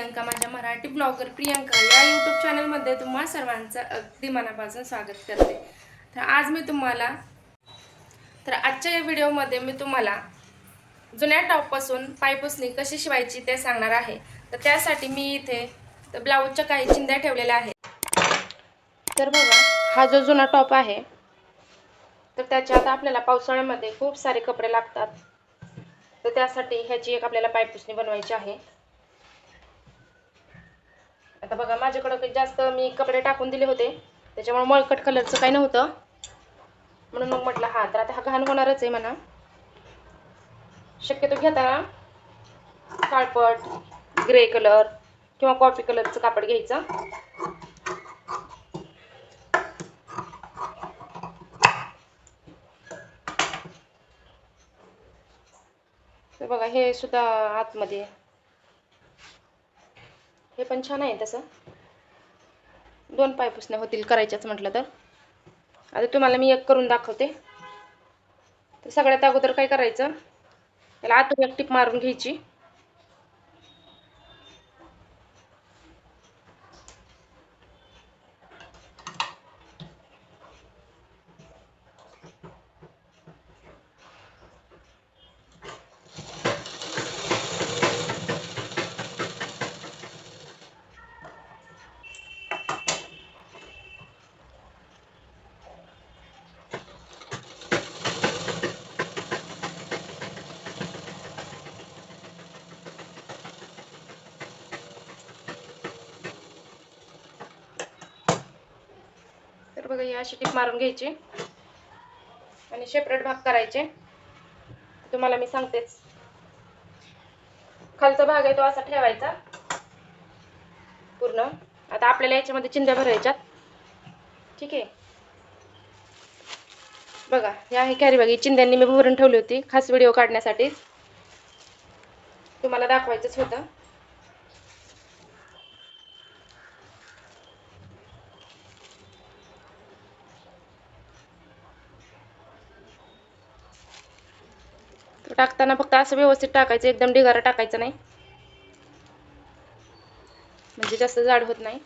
प्रियंका माझ्या मराठी ब्लॉगर प्रियंका या यूट्यूब चॅनलमध्ये तुम्हा सर्वांचं अगदी मनापासून स्वागत करते. तर आज मी तुम्हाला तर आजच्या या व्हिडिओमध्ये मी तुम्हाला जुन्या टॉपपासून पायपुसणी कशी शिवायची ते सांगणार आहे. तर त्यासाठी मी इथे तर ब्लाऊजच्या काही चिंध्या ठेवलेल्या आहेत. तर बघा हा जो जुना टॉप आहे तर त्याच्यात आपल्याला पावसाळ्यामध्ये खूप सारे कपडे लागतात. तर त्यासाठी ह्याची एक आपल्याला पायपुसणी बनवायची आहे. आता बघा माझ्याकडं काही जास्त मी कपडे टाकून दिले होते. त्याच्यामुळे मळकट कलरचं काही नव्हतं. म्हणून मग म्हटलं हा तर आता हा घाण होणारच आहे म्हणा. शक्यतो घेताना काळपट ग्रे कलर किंवा कॉफी कलरचं कापड घ्यायचं. तर बघा हे सुद्धा आतमध्ये आहे. हे पण छान आहे तसं. दोन पायपुसण्या होतील करायच्याच म्हटलं तर. आता तुम्हाला मी एक करून दाखवते. तर सगळ्यात अगोदर काय करायचं? त्याला आतून एक टीप मारून घ्यायची. बघा ही अशी टीप मारून घ्यायची. आणि सेपरेट भाग करायचे. तुम्हाला मी सांगतेच. खालचा भाग आहे तो असा ठेवायचा. पूर्ण. आता आपल्याला याच्यामध्ये चिंध्या भरायच्यात. ठीक आहे. बघा हे आहे कॅरी बघा ही चिंध्यांनी मी भरून ठेवली होती. खास व्हिडिओ काढण्यासाठीच तुम्हाला दाखवायचंच होतं. टाकताना फक्त असं व्यवस्थित टाकायचं एकदम ढिगारा टाकायचं नाही. म्हणजे जास्त जाड होत नाही.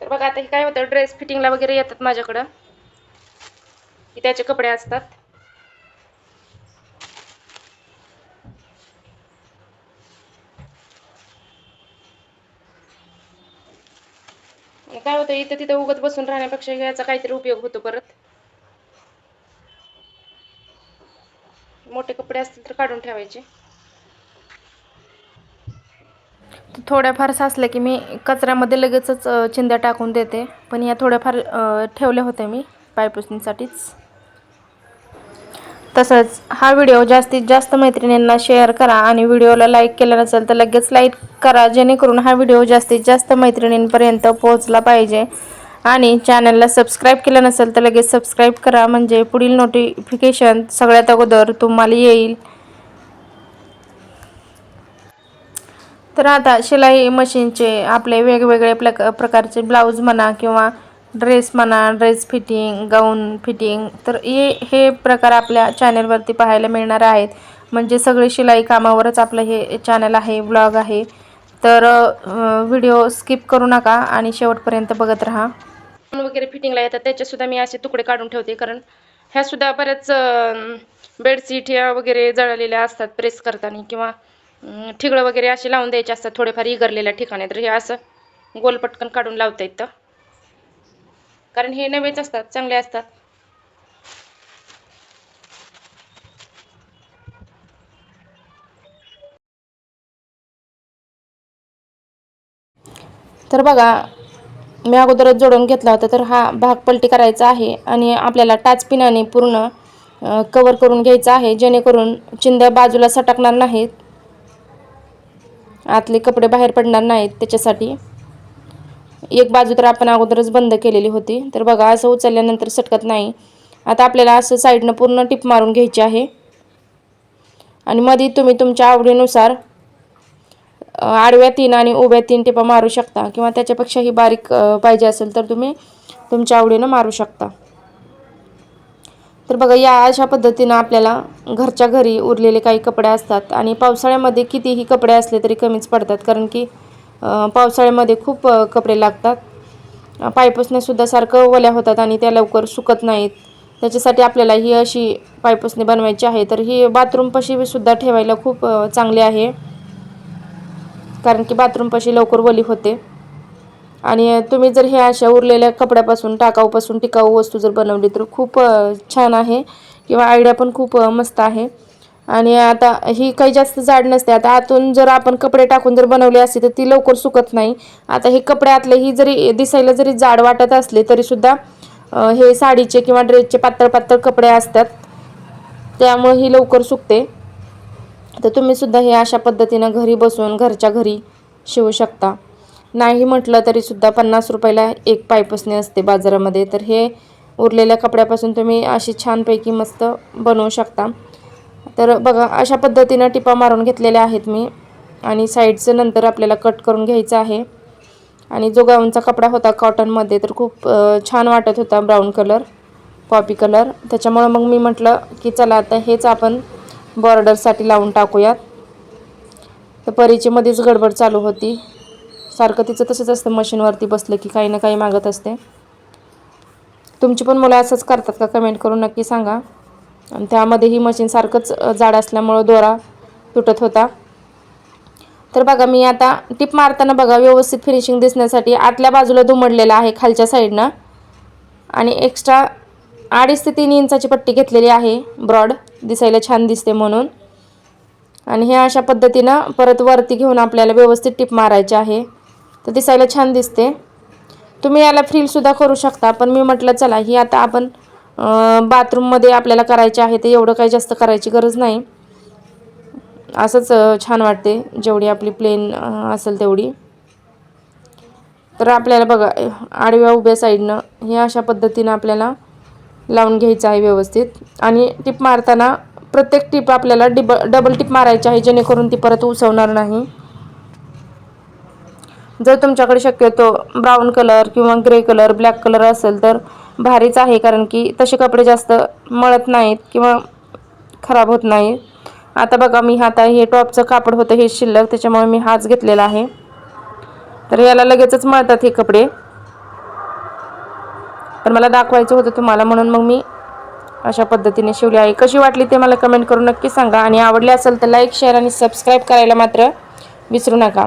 तर बघा आता हे काय होतं ड्रेस फिटिंगला वगैरे येतात माझ्याकडं. की त्याचे कपडे असतात. काय होतं इथं तिथं उगत बसून राहण्यापेक्षा याचा काहीतरी उपयोग होतो परत. मोठे कपडे असतील तर काढून ठेवायचे. थोड्याफार साचल्या की मी कचऱ्यामध्ये लगेचच चिंध्या टाकून देते. पण या थोड्याफार ठेवल्या होत्या मी पायपुसणीसाठीच. तसंच हा व्हिडिओ जास्तीत जास्त मैत्रिणींना शेअर करा आणि व्हिडिओला लाईक केला नसेल तर लगेच लाईक करा जेणेकरून हा व्हिडिओ जास्तीत जास्त मैत्रिणींपर्यंत पोहोचला पाहिजे. आणि चॅनलला सबस्क्राईब केलं नसेल तर लगेच सबस्क्राईब करा म्हणजे पुढील नोटिफिकेशन सगळ्यात अगोदर तुम्हाला येईल. तर आता शिलाई मशीनचे आपले वेगवेगळे प्रक प्रकारचे ब्लाऊज म्हणा किंवा ड्रेस म्हणा ड्रेस फिटिंग गाऊन फिटिंग तर हे हे प्रकार आपल्या चॅनलवरती पाहायला मिळणार आहेत. म्हणजे सगळे शिलाई कामावरच आपलं हे चॅनल आहे ब्लॉग आहे. तर व्हिडिओ स्किप करू नका आणि शेवटपर्यंत बघत राहा. वगैरे फिटिंगला येतात त्याच्यासुद्धा मी असे तुकडे काढून ठेवते कारण ह्यासुद्धा बऱ्याच बेडशीट ह्या वगैरे जळलेल्या असतात प्रेस करताना किंवा ठिगळं वगैरे असे लावून द्यायचे असतात थोडेफार इगरलेल्या ठिकाणी. तर हे असं गोल पटकन काढून लावता येतं. कारण हे नवेच असतात चांगले असतात. तर बघा मी अगोदरच जोडून घेतला होता तर हा भाग पलटी करायचा आहे आणि आपल्याला टाच पिनाने पूर्ण कवर करून घ्यायचा आहे जेणेकरून चिंध्या बाजूला सटकणार नाहीत. आतले कपडे बाहेर पडणार नाहीत त्याच्यासाठी. एक बाजू तर आपण अगोदरच बंद केलेली होती. तर बघा असं उचलल्यानंतर सटकत नाही. आता आपल्याला असं साईडनं पूर्ण टिप मारून घ्यायची आहे. आणि मध्ये तुम्ही तुमच्या आवडीनुसार आडव्या तीन आणि उभ्या तीन टिपा मारू शकता. किंवा त्याच्यापेक्षाही बारीक पाहिजे असेल तर तुम्ही तुमच्या आवडीनं मारू शकता. तर बघा या अशा पद्धतीनं आपल्याला घरच्या घरी उरलेले काही कपडे असतात. आणि पावसाळ्यामध्ये कितीही कपडे असले तरी कमीच पडतात. कारण की पावसाळ्यामध्ये खूप कपडे लागतात. पायपुसण्यासुद्धा सारखं ओल्या होतात आणि त्या लवकर सुकत नाहीत. त्याच्यासाठी आपल्याला ही अशी पायपुसणी बनवायची आहे. तर ही बाथरूमपाशी सुद्धा ठेवायला खूप चांगली आहे. कारण की बाथरूमपाशी लवकर ओली होते. आणि तुम्ही जर हे अशा उरलेल्या कपड्यापासून टाकाऊपासून टिकाऊ वस्तू जर बनवली तर खूप छान आहे. किंवा आयडिया पण खूप मस्त आहे. आणि आता ही काही जास्त जाड नसते. आता आतून जर आपण कपडे टाकून जर बनवली असते तर ती लवकर सुकत नाही. आता हे कपड्यातले ही जरी दिसायला जरी जाड वाटत असले तरीसुद्धा हे साडीचे किंवा ड्रेसचे पातळ पातळ कपडे असतात. त्यामुळे ही लवकर सुकते. तर तुम्ही सुद्धा हे अशा पद्धतीनं घरी बसून घरच्या घरी शिवू शकता. नाही म्हटलं तरी सुद्धा पन्नास रुपयाला एक पायपुसणी असते बाजारामध्ये. तर हे उरलेल्या कपड्यापासून तुम्ही अशी छानपैकी मस्त बनवू शकता. तर बघा अशा पद्धतीनं टिपा मारून घेतलेल्या आहेत मी. आणि साईडचं नंतर आपल्याला कट करून घ्यायचं आहे. आणि जो गाऊनचा कपडा होता कॉटनमध्ये तर खूप छान वाटत होता ब्राऊन कलर कॉपी कलर त्याच्यामुळं मग मी म्हटलं की चला आता हेच आपण बॉर्डरसाठी लावून टाकूयात. तर परीचेमध्येच गडबड चालू होती. सारखं तिचं तसंच असतं मशीनवरती बसलं की काही ना काही मागत असते. तुमची पण मुलं असंच करतात का? कमेंट करून नक्की सांगा. आणि त्यामध्ये ही मशीन सारखंच जाड असल्यामुळं दोरा तुटत होता. तर बघा मी आता टिप मारताना बघा व्यवस्थित फिनिशिंग दिसण्यासाठी आतल्या बाजूला दुमडलेलं आहे खालच्या साईडनं आणि एक्स्ट्रा अडीच ते तीन इंचाची पट्टी घेतलेली आहे. ब्रॉड दिसायला छान दिसते म्हणून. आणि हे अशा पद्धतीनं परत वरती घेऊन आपल्याला व्यवस्थित टिप मारायची आहे. तर दिसायला छान दिसते. तुम्ही याला फ्रीलसुद्धा करू शकता पण मी म्हटलं चला ही आता आपण बाथरूममध्ये आपल्याला करायचे आहे ते एवढं काही जास्त करायची गरज नाही. असंच छान वाटते. जेवढी आपली प्लेन असेल तेवढी. तर आपल्याला बघा आडव्या उभ्या साईडनं हे अशा पद्धतीनं आपल्याला लावून घ्यायचं आहे व्यवस्थित. आणि टिप मारताना प्रत्येक टिप आपल्याला डिब डबल टिप मारायची आहे जेणेकरून ती परत उसवणार नाही. जर तुमच्याकडे शक्यतो ब्राऊन कलर किंवा ग्रे कलर ब्लॅक कलर असेल तर भारीच आहे. कारण की तसे कपडे जास्त मळत नाहीत किंवा खराब होत नाही. आता बघा मी आता हे टॉपचं कापड होतं हे शिल्लक त्याच्यामुळे मी हाच घेतलेला आहे. तर याला लगेचच मळतात हे कपडे. पण मला दाखवायचं होतं तुम्हाला म्हणून मग मी अशा पद्धतीने शिवली आहे. कशी वाटली ते मला कमेंट करून नक्की सांगा. आणि आवडले असेल तर लाईक शेअर आणि सबस्क्राईब करायला मात्र विसरू नका.